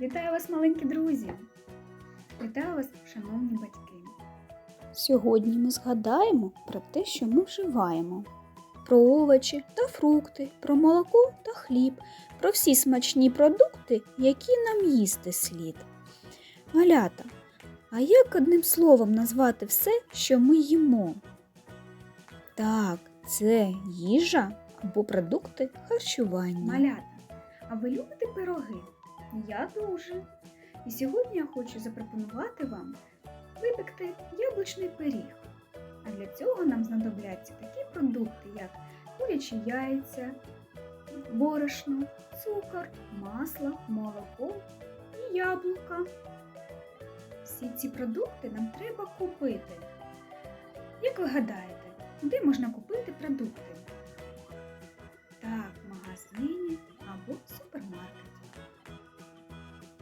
Вітаю вас, маленькі друзі! Вітаю вас, шановні батьки! Сьогодні ми згадаємо про те, що ми вживаємо. Про овочі та фрукти, про молоко та хліб, про всі смачні продукти, які нам їсти слід. Малята, а як одним словом назвати все, що ми їмо? Так, це їжа або продукти харчування. Малята, а ви любите пироги? Я дуже. І сьогодні я хочу запропонувати вам випекти яблучний пиріг. А для цього нам знадобляться такі продукти, як курячі яйця, борошно, цукор, масло, молоко і яблука. Всі ці продукти нам треба купити. Як ви гадаєте, де можна купити продукти? Так, в магазині або.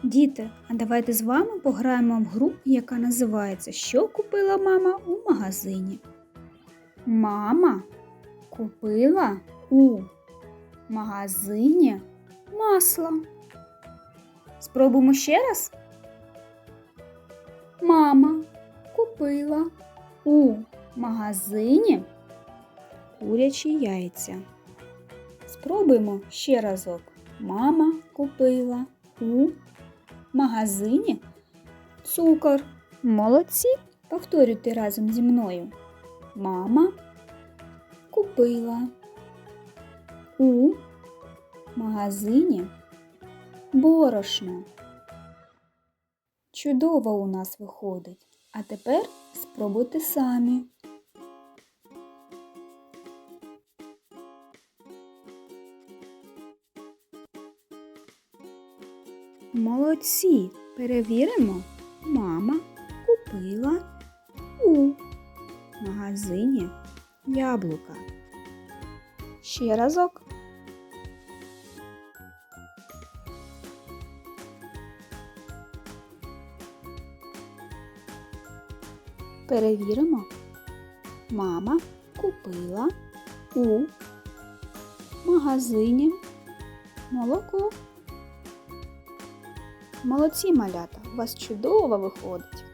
Діти, а давайте з вами пограємо в гру, яка називається Що купила мама у магазині. Мама купила у магазині масло. Спробуємо ще раз. Мама купила у магазині курячі яйця. Спробуємо ще разок. Мама купила у магазині цукор. Молодці. Повторюйте разом зі мною. Мама купила у магазині борошно. Чудово у нас виходить. А тепер спробуйте самі. Молодці. Перевіримо. Мама купила у магазині яблука. Ще разок. Перевіримо. Мама купила у магазині молоко. Молодці малята, у вас чудово виходить.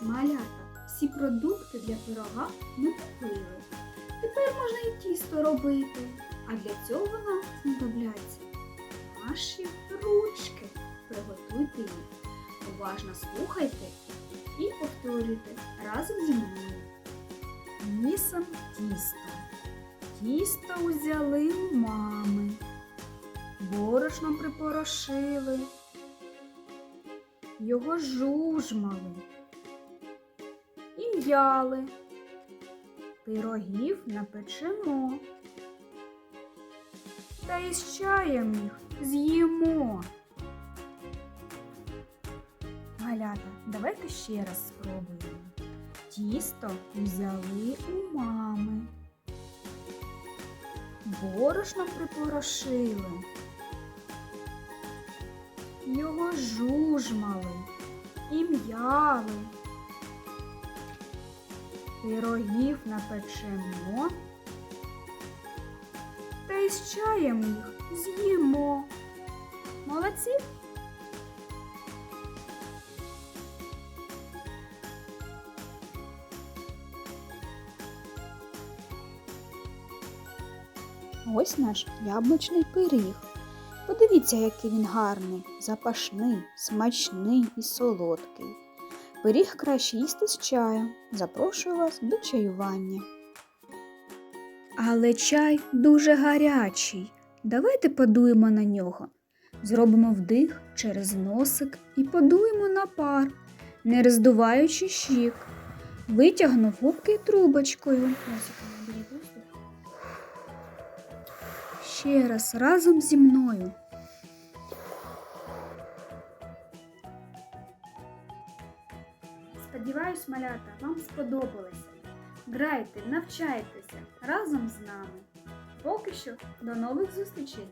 Малята, всі продукти для пирога ми купили. Тепер можна і тісто робити. А для цього нам знадобляться наші ручки. Приготуйте їх. Уважно слухайте і повторюйте разом зі мною. Нісом тісто. Тісто узяли мами. Борошном припорошили. Його жужмали і м'яли. Пирогів напечемо. Та із чаєм їх з'їмо. Малята, давайте ще раз спробуємо. Тісто взяли у мами. Борошном припорошили. Його жужмали і м'яли. Пирогів напечемо та із чаєм їх з'їмо. Молодці? Ось наш яблучний пиріг. Подивіться, який він гарний, запашний, смачний і солодкий. Пиріг краще їсти з чаєм. Запрошую вас до чаювання. Але чай дуже гарячий. Давайте подуємо на нього. Зробимо вдих через носик і подуємо на пар, не роздуваючи щік. Витягну губки трубочкою. Ще раз разом зі мною. Сподіваюсь, малята, вам сподобалося. Грайте, навчайтеся разом з нами. Поки що до нових зустрічей!